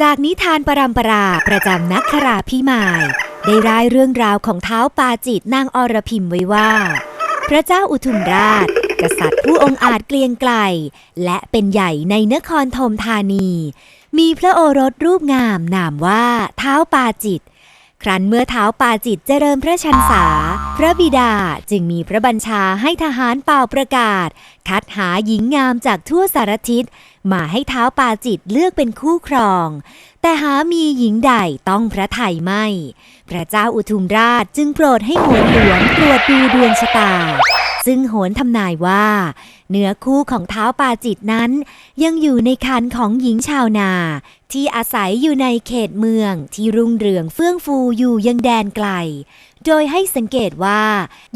จากนิทานปรำปราประจำนักคราพิมาย ได้รายเรื่องราวของเท้าปาจิตนางอรพิมไว้ว่า พระเจ้าอุทุมราช กษัตริย์ผู้องค์อาจเกรียงไกล และเป็นใหญ่ในนครธมธานี มีพระโอรสรูปงามนามว่าเท้าปาจิต ครั้นเมื่อเท้าปาจิตเจริญพระชันษา พระบิดาจึงมีพระบัญชาให้ทหารเป่าประกาศ คัดหาหญิงงามจากทั่วสารทิศมาให้เท้าปาจิตเลือกเป็นคู่ครอง แต่หามีหญิงใดต้องพระไทยไม่ พระเจ้าอุทุมราชจึงโปรดให้โหนหลวงตรวจดูดวงชะตา ซึ่งโหนทำนายว่า เนื้อคู่ของเท้าปาจิตนั้น ยังอยู่ในคันของหญิงชาวนา ที่อาศัยอยู่ในเขตเมืองที่รุ่งเรืองเฟื่องฟูอยู่ยังแดนไกล โดยให้สังเกตว่า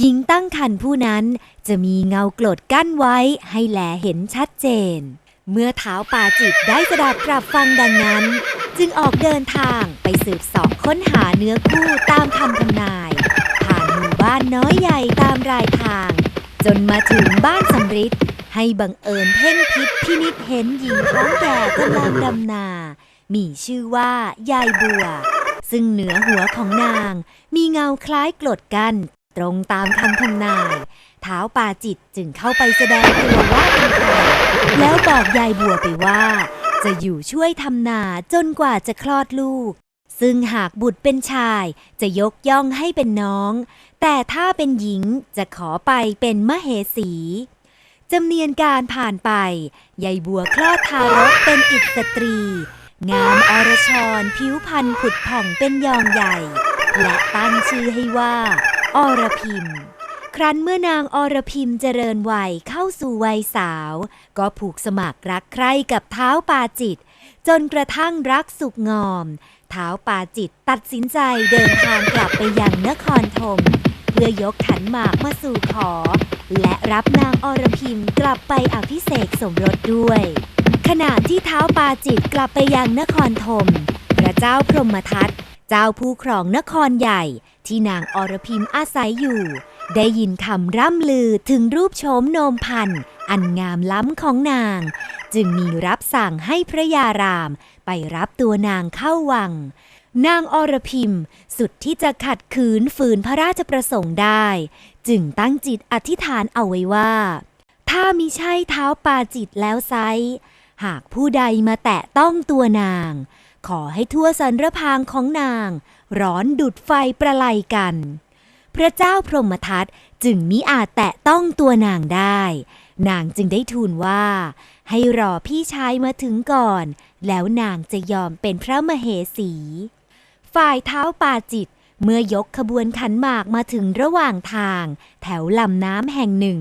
หญิงตั้งคันผู้นั้นจะมีเงากรดกั้นไว้ให้แลเห็นชัดเจน เมื่อเท้าปาจิตได้สดับกลับฟังดังนั้น จึงออกเดินทางไปสืบสอบค้นหาเนื้อคู่ตามคำทำนายผ่านหมู่บ้านน้อยใหญ่ตามรายทาง จนมาถึงบ้านสำริดให้บังเอิญเพ่งพิษพินิษเห็นหญิงท้องแก่กำลังดำนา มีชื่อว่ายายบัว ซึ่งเหนือหัวของนาง มีเงาคล้ายกรดกันตรงตามคำทำนายเท้าปาจิตจึงเข้าไปแสดงตัวว่าเป็นใครแล้วบอกยายบัวไปว่า จะอยู่ช่วยทำนาจนกว่าจะคลอดลูก ซึ่งหากบุตรเป็นชายจะยกย่องให้เป็นน้อง แต่ถ้าเป็นหญิงจะขอไปเป็นมเหสี จำเนียนการผ่านไปยายบัวคลอดทารกเป็นอิสตรี งามอรชรผิวพรรณผุดผ่องเป็นยองใหญ่ และตั้งชื่อให้ว่า อรพิมครั้นเมื่อนางอรพิมเจริญวัยเข้าสู่วัยสาว ก็ผูกสมัครรักใคร่กับเท้าปาจิต จนกระทั่งรักสุกงอม ท้าปาจิตตัดสินใจเดินทางกลับไปยังนครธมเพื่อยกขันหมากมาสู่ขอ และรับนางอรพิมกลับไปอภิเษกสมรสด้วย ขณะที่เท้าปาจิตกลับไปยังนครธมพระเจ้าพรหมทัตเจ้าผู้ครองนครใหญ่ที่นางอรพิมอาศัยอยู่ ได้ยินคำร่ำลือถึงรูปโฉมโนมพันธ์ อันงามล้ำของนาง จึงมีรับสั่งให้พระยารามไปรับตัวนางเข้าวัง นางอรพิมสุดที่จะขัดขืนฝืนพระราชประสงค์ได้ จึงตั้งจิตอธิษฐานเอาไว้ว่า ถ้ามิใช่เท้าปาจิตแล้วไซหากผู้ใดมาแตะต้องตัวนาง ขอให้ทั่วสันรพางของนาง ร้อนดุดไฟประไลกัน พระเจ้าพรหมทัตจึงมิอาจแตะต้องตัวนางได้ นางจึงได้ทูลว่า ให้รอพี่ชายมาถึงก่อน แล้วนางจะยอมเป็นพระมเหสี ฝ่ายเท้าปาจิตเมื่อยกขบวนขันหมากมาถึงระหว่างทาง แถวลำน้ำแห่งหนึ่ง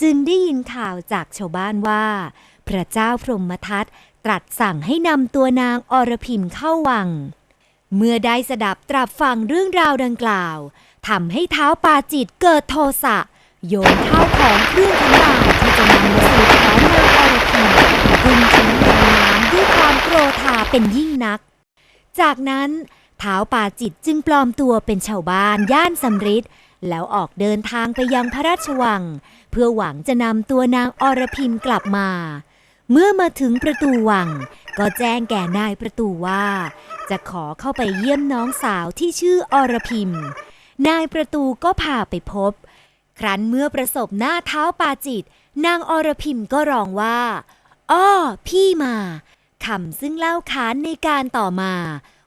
จึงได้ยินข่าวจากชาวบ้านว่า พระเจ้าพรหมทัตตรัสสั่งให้นำตัวนางอรพิมเข้าวัง เมื่อได้สดับตรับฟังเรื่องราวดังกล่าวทำให้เท้าปาจิตเกิดโทสะ โยนข้าวของเครื่องขันหมาก เป็นยิ่งนัก จากนั้นเท้าป่าจิตจึงปลอมตัวเป็นชาวบ้านย่านสำริดแล้วออกเดินทางไปยังพระราชวัง เพื่อหวังจะนำตัวนางอรพิมกลับมา เมื่อมาถึงประตูวัง ก็แจ้งแก่นายประตูว่า จะขอเข้าไปเยี่ยมน้องสาวที่ชื่ออรพิมนายประตูก็พาไปพบ ครั้นเมื่อประสบหน้าเท้าปาจิต นางอรพิมก็ร้องว่า อ้อ พี่มา คำซึ่งเล่าขานในการต่อมา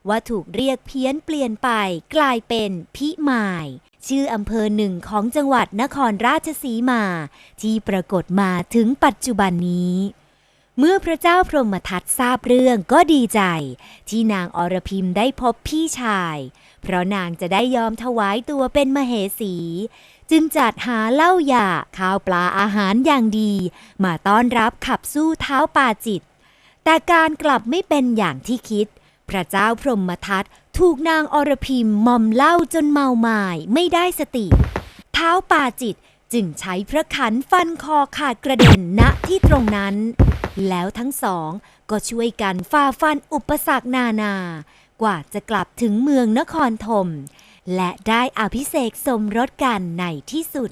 ว่าถูกเรียกเพี้ยนเปลี่ยนไปกลายเป็นพิมาย ชื่ออำเภอหนึ่งของจังหวัดนครราชสีมา ที่ปรากฏมาถึงปัจจุบันนี้ เมื่อพระเจ้าพรหมทัตทราบเรื่องก็ดีใจ ที่นางอรพิมได้พบพี่ชาย เพราะนางจะได้ยอมถวายตัวเป็นมเหสี จึงจัดหาเหล้ายาข้าวปลาอาหารอย่างดี มาต้อนรับขับสู้เท้าปาจิต แต่การกลับไม่เป็นอย่างที่คิด พระเจ้าพรหมทัตถูกนางอรพิมมอมเหล้าจนเมาหมายไม่ได้สติ เท้าปาจิตจึงใช้พระขันฟันคอขาดกระเด็นณที่ตรงนั้น แล้วทั้งสองก็ช่วยกันฝ่าฟันอุปสรรคนานา กว่าจะกลับถึงเมืองนครธมและได้อภิเษกสมรสกันในที่สุด